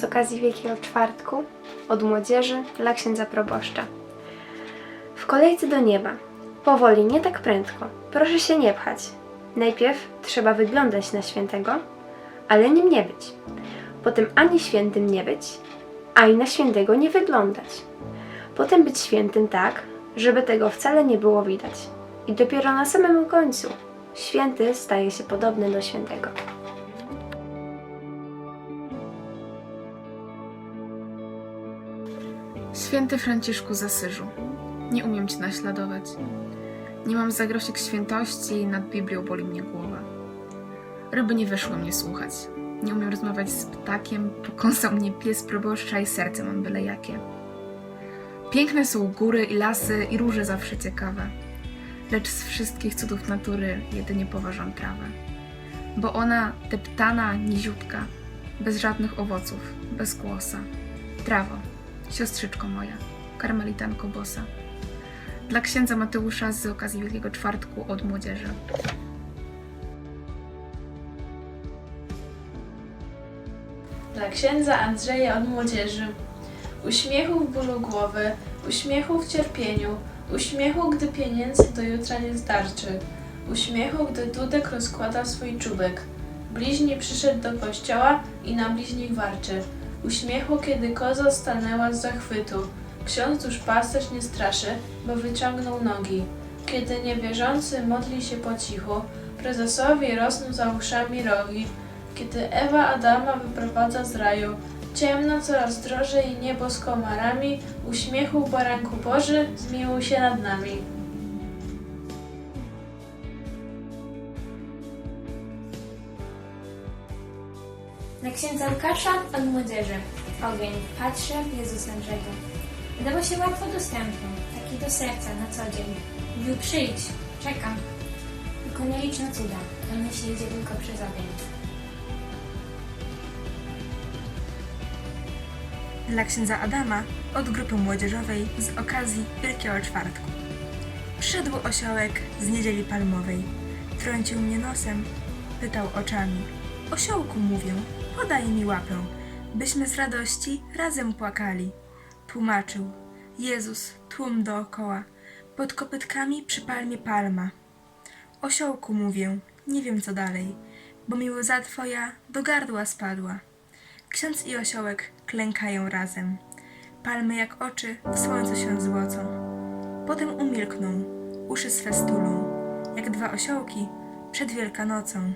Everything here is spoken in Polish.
z okazji Wielkiego Czwartku od młodzieży dla księdza proboszcza. W kolejce do nieba. Powoli, nie tak prędko. Proszę się nie pchać. Najpierw trzeba wyglądać na świętego, ale nim nie być. Potem ani świętym nie być, ani na świętego nie wyglądać. Potem być świętym tak, żeby tego wcale nie było widać. I dopiero na samym końcu święty staje się podobny do świętego. Święty Franciszku z Asyżu, nie umiem Cię naśladować. Nie mam zagrosiek świętości i nad Biblią boli mnie głowa. Ryby nie wyszło mnie słuchać. Nie umiem rozmawiać z ptakiem, pokąsał mnie pies proboszcza i serce mam byle jakie. Piękne są góry i lasy i róże zawsze ciekawe. Lecz z wszystkich cudów natury jedynie poważam trawę. Bo ona deptana, niziutka, bez żadnych owoców, bez głosa. Trawo, siostrzyczko moja, karmelitanko bosa. Dla księdza Mateusza z okazji Wielkiego Czwartku od młodzieży. Dla księdza Andrzeja od młodzieży. Uśmiechu w bólu głowy, uśmiechu w cierpieniu, uśmiechu, gdy pieniędzy do jutra nie starczy, uśmiechu, gdy Dudek rozkłada swój czubek. Bliźni przyszedł do kościoła i na bliźnich warczy. Uśmiechu, kiedy koza stanęła z zachwytu. Ksiądz już pasterz nie straszy, bo wyciągnął nogi. Kiedy niewierzący modli się po cichu, prezesowi rosną za uszami rogi. Kiedy Ewa Adama wyprowadza z raju, ciemno coraz drożej niebo z komarami, uśmiechu baranku Boży, zmiłuj się nad nami. Na księdza Łukasza od młodzieży. Ogień, patrzę, Jezus Andrzego. Wydawał się łatwo dostępny, taki do serca na co dzień. Mówił przyjdź, czekam. Tylko nieliczne cuda, on myśli idzie tylko przez ogień. dla księdza Adama od grupy młodzieżowej z okazji Wielkiego Czwartku. Przyszedł osiołek z niedzieli palmowej. Trącił mnie nosem, pytał oczami. Osiołku mówię, podaj mi łapę, byśmy z radości razem płakali. Tłumaczył. Jezus, tłum dookoła, pod kopytkami przy palmie palma. Osiołku mówię, nie wiem co dalej, bo mi łza twoja do gardła spadła. Ksiądz i osiołek klękają razem. Palmy jak oczy w słońcu się złocą. Potem umilkną, uszy swe stulą, jak dwa osiołki przed Wielkanocą.